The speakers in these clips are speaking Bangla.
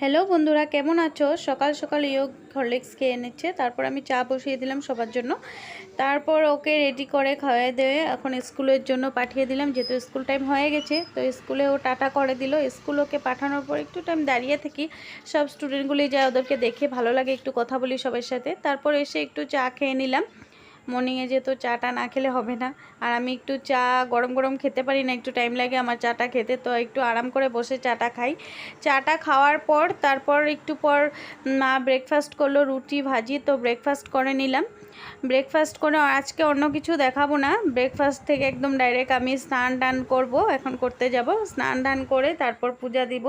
হ্যালো বন্ধুরা, কেমন আছো? সকাল সকাল ইয়োগ হরলিক্স খেয়ে নিচ্ছে, তারপর আমি চা বসিয়ে দিলাম সবার জন্য। তারপর ওকে রেডি করে খাওয়াই দিয়ে এখন স্কুলের জন্য পাঠিয়ে দিলাম, যেহেতু স্কুল টাইম হয়ে গেছে, তো স্কুলে ও টাটা করে দিল। স্কুল ওকে পাঠানোর পর একটু টাইম দাঁড়িয়ে থাকি, সব স্টুডেন্টগুলি যায় ওদেরকে দেখে ভালো লাগে একটু কথা বলি সবার সাথে। তারপর এসে একটু চা খেয়ে নিলাম। মর্নিংয়ে যেহেতু চাটা না খেলে হবে না, আর আমি একটু চা গরম গরম খেতে পারি না, একটু টাইম লাগে আমার চাটা খেতে, তো একটু আরাম করে বসে চাটা খাই। চাটা খাওয়ার পর, তারপর একটু পর মা ব্রেকফাস্ট করল রুটি ভাজি, তো ব্রেকফাস্ট করে নিলাম। ব্রেকফাস্ট করে আজকে অন্য কিছু দেখাবো না ব্রেকফাস্ট থেকে একদম ডাইরেক্ট আমি স্নান টান করব, এখন করতে যাব। স্নান টান করে তারপর পূজা দিব।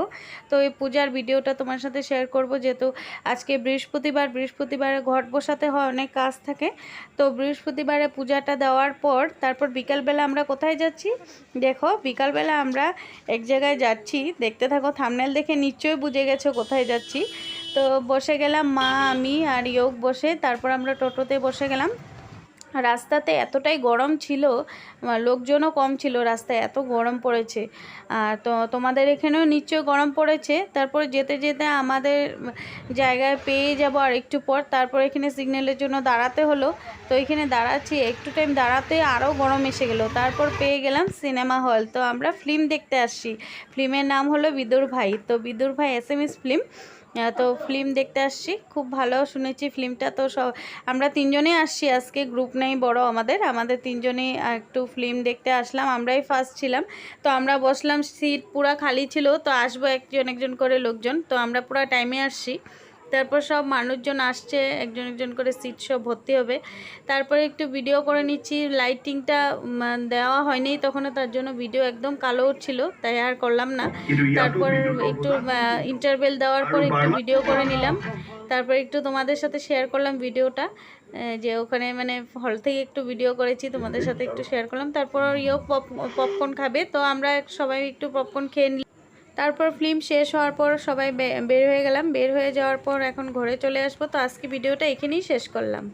তো এই পূজার ভিডিওটা তোমার সাথে শেয়ার করব, যেহেতু আজকে বৃহস্পতিবার, বৃহস্পতিবারে ঘট বসাতে হয়, অনেক কাজ থাকে। তো বৃহস্পতিবারে পূজাটা দেওয়ার পর, তারপর বিকালবেলা আমরা কোথায় যাচ্ছি? দেখো, বিকালবেলা আমরা এক জায়গায় যাচ্ছি। দেখতে থাকো থামনেল দেখে নিশ্চয়ই বুঝে গেছো কোথায় যাচ্ছি। তো বসে গেলাম মা, আমি আর ইয়োগ বসে, তারপর আমরা টোটোতে বসে গেলাম। রাস্তাতে এতটাই গরম ছিল লোকজনও কম ছিল রাস্তায়, এত গরম পড়েছে। আর তো তোমাদের এখানেও নিশ্চয়ই গরম পড়েছে। তারপর যেতে যেতে আমাদের জায়গায় পেয়ে যাব আর একটু পর। তারপর এখানে সিগন্যালের জন্য দাঁড়াতে হলো। তো এখানে দাঁড়াচ্ছি, একটু টাইম দাঁড়াতে আরও গরম এসে গেলো। তারপর পেয়ে গেলাম সিনেমা হল। তো আমরা ফিল্ম দেখতে আসছি। ফিল্মের নাম হলো বিদুর ভাই। তো বিদুর ভাই এস এম এস ফিল্ম তো ফিল্ম দেখতে আসছি। খুব ভালো শুনেছি ফিল্মটা তো সব, আমরা তিনজনেই আসছি আজকে। গ্রুপ নেই, বড় আমাদের। আমাদের তিনজনেই একটু ফিল্ম দেখতে আসলাম। আমরাই ফার্স্ট ছিলাম। তো আমরা বসলাম সিট পুরা খালি ছিল। তো আসব একজন একজন করে লোকজন। তো আমরা পুরো টাইমে আসছি। তারপর সব মানুষজন আসছে একজন একজন করে সিট সব ভর্তি হবে। তারপরে একটু ভিডিও করে নিচ্ছি লাইটিংটা দেওয়া হয়নি তখনও তার জন্য ভিডিও একদম কালো উঠছিল তাই আর করলাম না। তারপর একটু ইন্টারভেল দেওয়ার পর একটু ভিডিও করে নিলাম। তারপর একটু তোমাদের সাথে শেয়ার করলাম ভিডিওটা যে ওখানে মানে হল থেকে একটু ভিডিও করেছি তোমাদের সাথে একটু শেয়ার করলাম। তারপর ইয়েও পপ পপকর্ন খাবে তো আমরা সবাই একটু পপকর্ন খেয়ে তারপর ফিল্ম শেষ হওয়ার পর সবাই বের হয়ে গেলাম। বের হয়ে যাওয়ার পর এখন ঘরে চলে আসব। তো আজকে ভিডিওটা এখানেই শেষ করলাম।